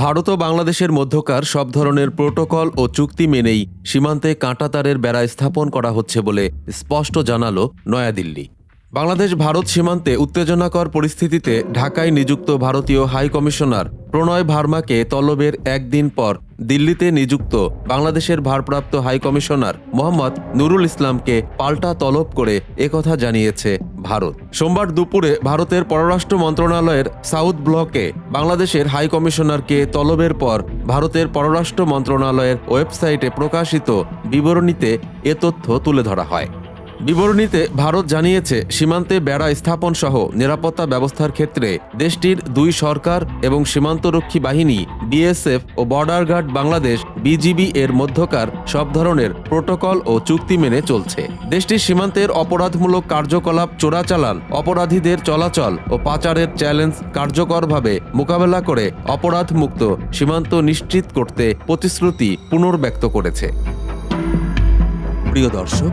ভারত ও বাংলাদেশের মধ্যকার সব ধরনের প্রোটোকল ও চুক্তি মেনেই সীমান্তে কাঁটাতারের বেড়া স্থাপন করা হচ্ছে বলে স্পষ্ট জানালো নয়াদিল্লি। বাংলাদেশ ভারত সীমান্তে উত্তেজনাকর পরিস্থিতিতে ঢাকায় নিযুক্ত ভারতীয় হাই কমিশনার প্রণয় ভার্মাকে তলবের একদিন পর দিল্লিতে নিযুক্ত বাংলাদেশের ভারপ্রাপ্ত হাই কমিশনার মোহাম্মদ নুরুল ইসলামকে পাল্টা তলব করে একথা জানিয়েছে ভারত। সোমবার দুপুরে ভারতের পররাষ্ট্র মন্ত্রণালয়ের সাউথ ব্লকে বাংলাদেশের হাই কমিশনারকে তলবের পর ভারতের পররাষ্ট্র মন্ত্রণালয়ের ওয়েবসাইটে প্রকাশিত বিবরণীতে এ তথ্য তুলে ধরা হয়। বিবরণীতে ভারত জানিয়েছে, সীমান্তে বেড়া স্থাপন সহ নিরাপত্তা ব্যবস্থার ক্ষেত্রে দেশটির দুই সরকার এবং সীমান্তরক্ষী বাহিনী, বিএসএফ ও বর্ডার গার্ড বাংলাদেশ, বিজিবি এর মধ্যকার সব ধরনের প্রোটোকল ও চুক্তি মেনে চলছে। দেশটির সীমান্তের অপরাধমূলক কার্যকলাপ চোরাচালান, অপরাধীদের চলাচল ও পাচারের চ্যালেঞ্জ কার্যকরভাবে মোকাবেলা করে অপরাধমুক্ত সীমান্ত নিশ্চিত করতে প্রতিশ্রুতি পুনর্ব্যক্ত করেছে। প্রিয় দর্শক